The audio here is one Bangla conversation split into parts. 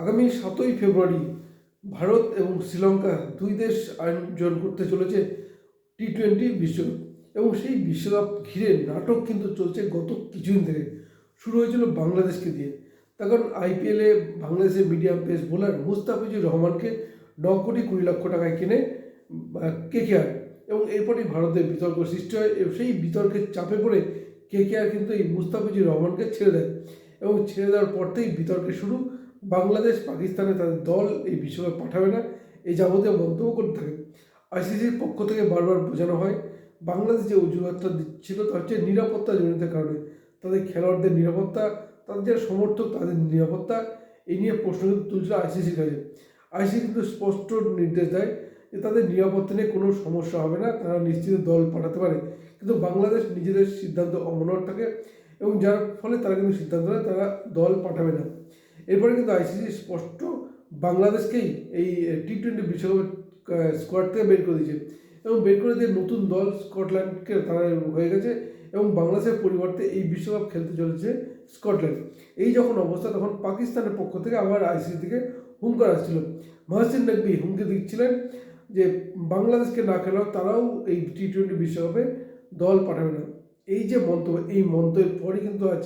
আগামী সাতই ফেব্রুয়ারি ভারত এবং শ্রীলঙ্কা দুই দেশ আয়োজন করতে চলেছে টি টোয়েন্টি বিশ্বকাপ। এবং সেই বিশ্বকাপ ঘিরে নাটক কিন্তু চলছে গত কিছুদিন থেকে শুরু হয়েছিল বাংলাদেশকে দিয়ে। কারণ আইপিএলে বাংলাদেশের মিডিয়াম পেস বোলার মুস্তাফিজুর রহমানকে ন কোটি কুড়ি লক্ষ টাকায় কিনে কেকেআর এবং এরপরই ভারতের বিতর্ক সৃষ্টি হয় এবং সেই বিতর্কের চাপে পড়ে কে কেকেআর কিন্তু এই মুস্তাফিজুর রহমানকে ছেড়ে দেয়। এবং ছেড়ে দেওয়ার পর থেকেই বিতর্কের শুরু। বাংলাদেশ, পাকিস্তানে তাদের দল এই বিশ্বকাপ পাঠাবে না, এই যাবতীয় মন্তব্য করতে থাকে। আইসিসির পক্ষ থেকে বারবার বোঝানো হয়, বাংলাদেশ যে অজুহাতটা দিচ্ছিল তা হচ্ছে নিরাপত্তা জনিত কারণে। তাদের খেলোয়াড়দের নিরাপত্তা, তাদের যারা সমর্থক তাদের নিরাপত্তা, এই নিয়ে প্রশ্ন কিন্তু তুলছিল আইসিসির কাছে। আইসিসি কিন্তু স্পষ্ট নির্দেশ দেয় যে তাদের নিরাপত্তা নিয়ে কোনো সমস্যা হবে না, তারা নিশ্চিত দল পাঠাতে পারে। কিন্তু বাংলাদেশ নিজেদের সিদ্ধান্ত অমনর থাকে এবং যার ফলে তারা কিন্তু সিদ্ধান্ত নেয় তারা দল পাঠাবে না। এরপরে কিন্তু আইসিসি স্পষ্ট বাংলাদেশকেই এই টি টোয়েন্টি বিশ্বকাপের স্কোয়াড থেকে বের করে দিয়েছে। এবং বের করে দিয়ে নতুন দল স্কটল্যান্ডকে তারা হয়ে গেছে এবং বাংলাদেশের পরিবর্তে এই বিশ্বকাপ খেলতে চলেছে স্কটল্যান্ড। এই যখন অবস্থা, তখন পাকিস্তানের পক্ষ থেকে আবার আইসিসি থেকে হুঙ্কার আসছিল। মহসিন নকবি হুমকি দিচ্ছিলেন যে বাংলাদেশকে না খেলাও তারাও এই টি টোয়েন্টি বিশ্বকাপে দল পাঠাবে না। এই যে মন্তব্য, এই মন্তব্যের পরই কিন্তু আজ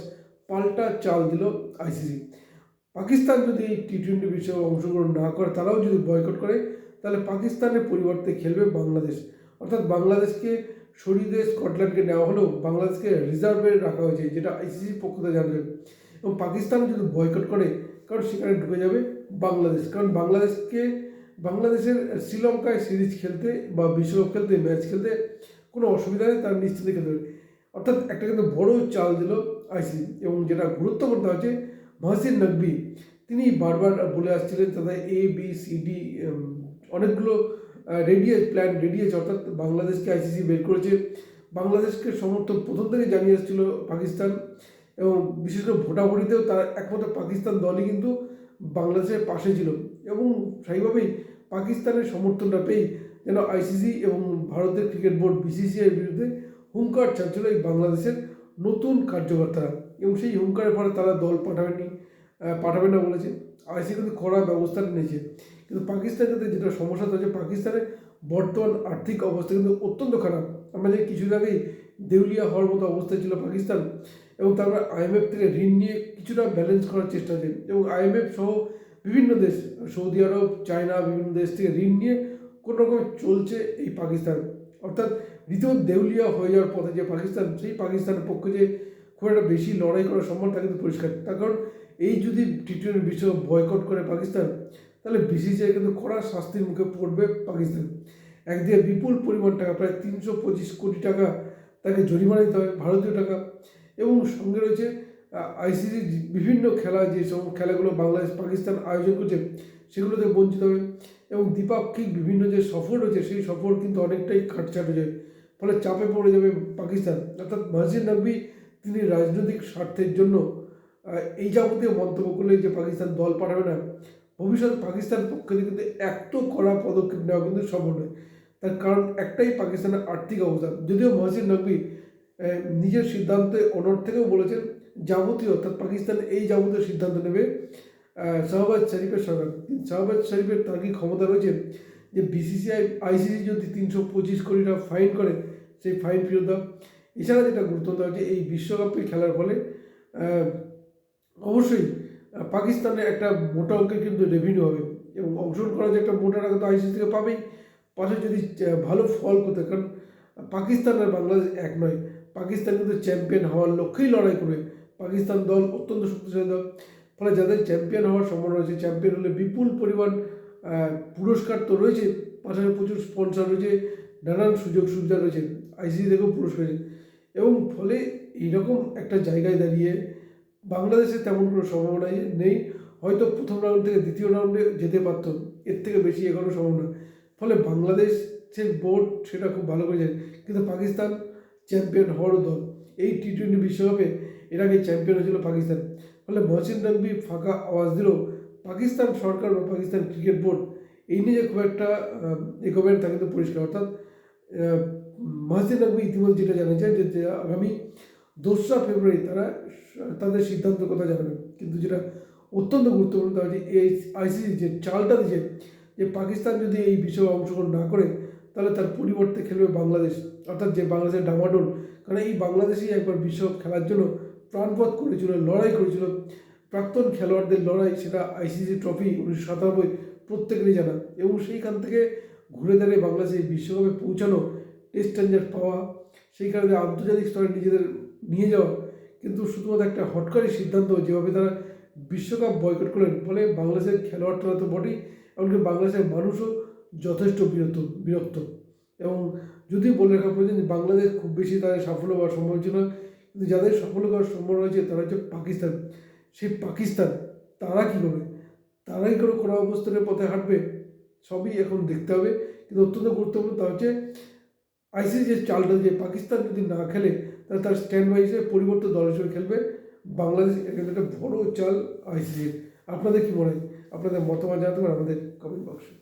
পাল্টা চাল দিল আইসিসি পাকিস্তান যদি এই টি টোয়েন্টি বিশ্বকাপে অংশগ্রহণ না করে, তারাও যদি বয়কট করে, তাহলে পাকিস্তানের পরিবর্তে খেলবে বাংলাদেশ। অর্থাৎ বাংলাদেশকে সরিয়ে স্কটল্যান্ডকে নেওয়া হলেও বাংলাদেশকে রিজার্ভে রাখা হয়েছে, যেটা আইসিসির পক্ষ থেকে জানা যাবে এবং পাকিস্তান যদি বয়কট করে, কারণ সেখানে ঢুকে যাবে বাংলাদেশ। কারণ বাংলাদেশকে, বাংলাদেশের শ্রীলঙ্কায় সিরিজ খেলতে বা বিশ্বকাপ খেলতে ম্যাচ খেলতে কোনো অসুবিধা নেই, তারা নিশ্চিত খেলতে অর্থাৎ একটা কিন্তু বড় চাল দিল আইসিসি এবং যেটা গুরুত্বপূর্ণ হচ্ছে মহসিন নকবি, তিনি বারবার বলে আসছিলেন তাদের এ বি সি ডি অনেকগুলো রেডিয়েজ প্ল্যান রেডিয়েজ অর্থাৎ বাংলাদেশকে আইসিসি বের করেছে। বাংলাদেশকে সমর্থন প্রথম থেকে জানিয়ে এসেছিল পাকিস্তান এবং বিশেষ করে ভোটাভুটিতেও তার একমাত্র পাকিস্তান দলই কিন্তু বাংলাদেশের পাশে ছিল এবং সেইভাবেই পাকিস্তানের সমর্থনটা পেয়েই যেন আইসিসি এবং ভারতের ক্রিকেট বোর্ড বিসিসিআইয়ের বিরুদ্ধে হুঙ্কার চাচ্ছিল এই বাংলাদেশের নতুন কার্যকর্তারা। এবং সেই হুঙ্কারের ফলে তারা দল পাঠাবেনি পাঠাবে না বলেছে। আইসি কিন্তু কড়া ব্যবস্থা নিয়েছে। কিন্তু পাকিস্তান কিন্তু যেটা সমস্যা হচ্ছে পাকিস্তানের বর্তমান আর্থিক অবস্থা কিন্তু অত্যন্ত খারাপ। আমরা যে কিছুদিন আগেই দেউলিয়া হওয়ার মতো অবস্থা ছিল পাকিস্তান এবং তারপরে আইএমএফ থেকে ঋণ নিয়ে কিছুটা ব্যালেন্স করার চেষ্টা হচ্ছে এবং আইএমএফ সহ বিভিন্ন দেশ, সৌদি আরব, চায়না, বিভিন্ন দেশ থেকে ঋণ নিয়ে কোনো রকমে চলছে এই পাকিস্তান। অর্থাৎ রীতিমত দেউলিয়া হয়ে যাওয়ার পথে যে পাকিস্তান, সেই পাকিস্তানের পক্ষে যে খুব একটা বেশি লড়াই করার সম্ভব তা কিন্তু পরিষ্কার। তার কারণ এই যদি টি টোয়েন্টি বিশ্ব বয়কট করে পাকিস্তান, তাহলে বিসিসিআই কিন্তু কড়া শাস্তির মুখে পড়বে পাকিস্তান। একদিকে বিপুল পরিমাণ টাকা, প্রায় তিনশো পঁচিশ কোটি টাকা তাকে জরিমানা দিতে হবে, ভারতীয় টাকা। এবং সঙ্গে রয়েছে আইসিসি বিভিন্ন খেলা, যে সব খেলাগুলো বাংলাদেশ পাকিস্তান আয়োজন করছে, সেগুলোতে বঞ্চিত হবে। এবং দ্বিপাক্ষিক বিভিন্ন যে সফর রয়েছে, সেই সফর কিন্তু অনেকটাই কাটছাট হয়ে যায় ফলে চাপে পড়ে যাবে পাকিস্তান। অর্থাৎ মহসিন নকবি তিনি রাজনৈতিক স্বার্থের জন্য এই যাবতীয় মন্তব্য করলে যে পাকিস্তান দল পাঠাবে না। ভবিষ্যৎ পাকিস্তান পক্ষে কিন্তু এত কড়া পদক্ষেপ নেওয়া কিন্তু সম্ভব নয়। তার কারণ একটাই পাকিস্তানের আর্থিক অবস্থা। যদিও মহসিন নকবি নিজের সিদ্ধান্তে অনর থেকেও বলেছেন, যাবতীয়, অর্থাৎ পাকিস্তান এই যাবতীয় সিদ্ধান্ত নেবে শাহবাজ শরীফের সরকার। শাহবাজ শরীফের তার কি ক্ষমতা রয়েছে? যে বিসিসিআই আইসিসি যদি তিনশো পঁচিশ কোটি টাকা ফাইন করে, সেই ফাইন ফেরত দাও। এছাড়া যেটা গুরুত্ব হচ্ছে, এই বিশ্বকাপে খেলার ফলে অবশ্যই পাকিস্তানের একটা মোটা অঙ্কের কিন্তু রেভিনিউ হবে এবং অংশগ্রহণ করার যে একটা মোটা টাকা তো আইসিসি থেকে পাবেই। পাশে যদি ভালো ফল করতে কারণ পাকিস্তান আর বাংলাদেশ এক নয়, পাকিস্তান কিন্তু চ্যাম্পিয়ন হওয়ার লক্ষ্যেই লড়াই করবে পাকিস্তান দল অত্যন্ত শক্তিশালী দল। ফলে যাদের চ্যাম্পিয়ন হওয়ার সম্ভাবনা রয়েছে চ্যাম্পিয়ন হলে বিপুল পরিমাণ পুরস্কার তো রয়েছে, পাশাপাশি প্রচুর স্পন্সর রয়েছে। নানান সুযোগ সুবিধা রয়েছে আইসিসি থেকেও পুরস্কার এবং ফলে এইরকম একটা জায়গায় দাঁড়িয়ে বাংলাদেশে তেমন কোনো সম্ভাবনা নেই হয়তো প্রথম রাউন্ড থেকে দ্বিতীয় রাউন্ডে যেতে পারত, এর থেকে বেশি এগোনো সম্ভাবনা ফলে বাংলাদেশের বোর্ড সেটা খুব ভালো করে জানে। কিন্তু পাকিস্তান চ্যাম্পিয়ন হওয়ারও দল, এই টি টোয়েন্টি বিশ্বকাপে এর আগে চ্যাম্পিয়ন হয়েছিল পাকিস্তান। ফলে মহসিন নকবি ফাঁকা আওয়াজ দিলেও পাকিস্তান সরকার বা পাকিস্তান ক্রিকেট বোর্ড এই নিয়ে খুব একটা এগোবেন তা কিন্তু পরিষ্কার। অর্থাৎ মহসিন নকবি ইতিমধ্যে যেটা জানা যায় যে আগামী দোসরা ফেব্রুয়ারি তারা তাদের সিদ্ধান্ত কথা জানাবেন। কিন্তু যেটা অত্যন্ত গুরুত্বপূর্ণ তা হচ্ছে এই আইসিসি যে চালটা দিয়েছে, যে পাকিস্তান যদি এই বিষয়ে অংশগ্রহণ না করে, তাহলে তার পরিবর্তে খেলবে বাংলাদেশ। অর্থাৎ যে বাংলাদেশের ডামাডোল, কারণ এই বাংলাদেশই একবার বিশ্বকাপ খেলার জন্য প্রাণপথ করেছিল, লড়াই করেছিল। প্রাক্তন খেলোয়াড়দের লড়াই সেটা আইসিসি ট্রফি উনিশশো সাতানব্বই প্রত্যেকেরই জানা। এবং সেইখান থেকে ঘুরে দাঁড়িয়ে বাংলাদেশ বিশ্বকাপে পৌঁছানো টেস্ট স্ট্যান্ডার্ড পাওয়া, সেই কারণে আন্তর্জাতিক স্তরে নিজেদের নিয়ে যাওয়া, কিন্তু শুধুমাত্র একটা হটকারী সিদ্ধান্ত, যেভাবে তারা বিশ্বকাপ বয়কট করলেন ফলে বাংলাদেশের খেলোয়াড়রা তো বটেই, এমনকি বাংলাদেশের মানুষও যথেষ্ট বিরক্ত বিরক্ত। এবং যদিও বলে রাখা প্রয়োজন বাংলাদেশ খুব বেশি তাদের সাফল্য হওয়ার সম্ভব ছিল না, কিন্তু যাদের সাফল্য করার সম্ভব রয়েছে, তারা হচ্ছে পাকিস্তান। সেই পাকিস্তান, তারা কী করবে? তারাই কোনো কোনো অবস্থানের পথে হাঁটবে? সবই এখন দেখতে হবে। কিন্তু অত্যন্ত গুরুত্বপূর্ণ তা হচ্ছে আইসিসি যে চালটা যে পাকিস্তান যদি না খেলে, তাহলে তার স্ট্যান্ড হিসেবে পরিবর্তন দল হিসেবে খেলবে বাংলাদেশ। এখানে একটা বড় চাল আইসিসির আপনাদের কী মনে হয়? আপনাদের মতামত জানাতে পারেন আমাদের কমেন্ট বক্সে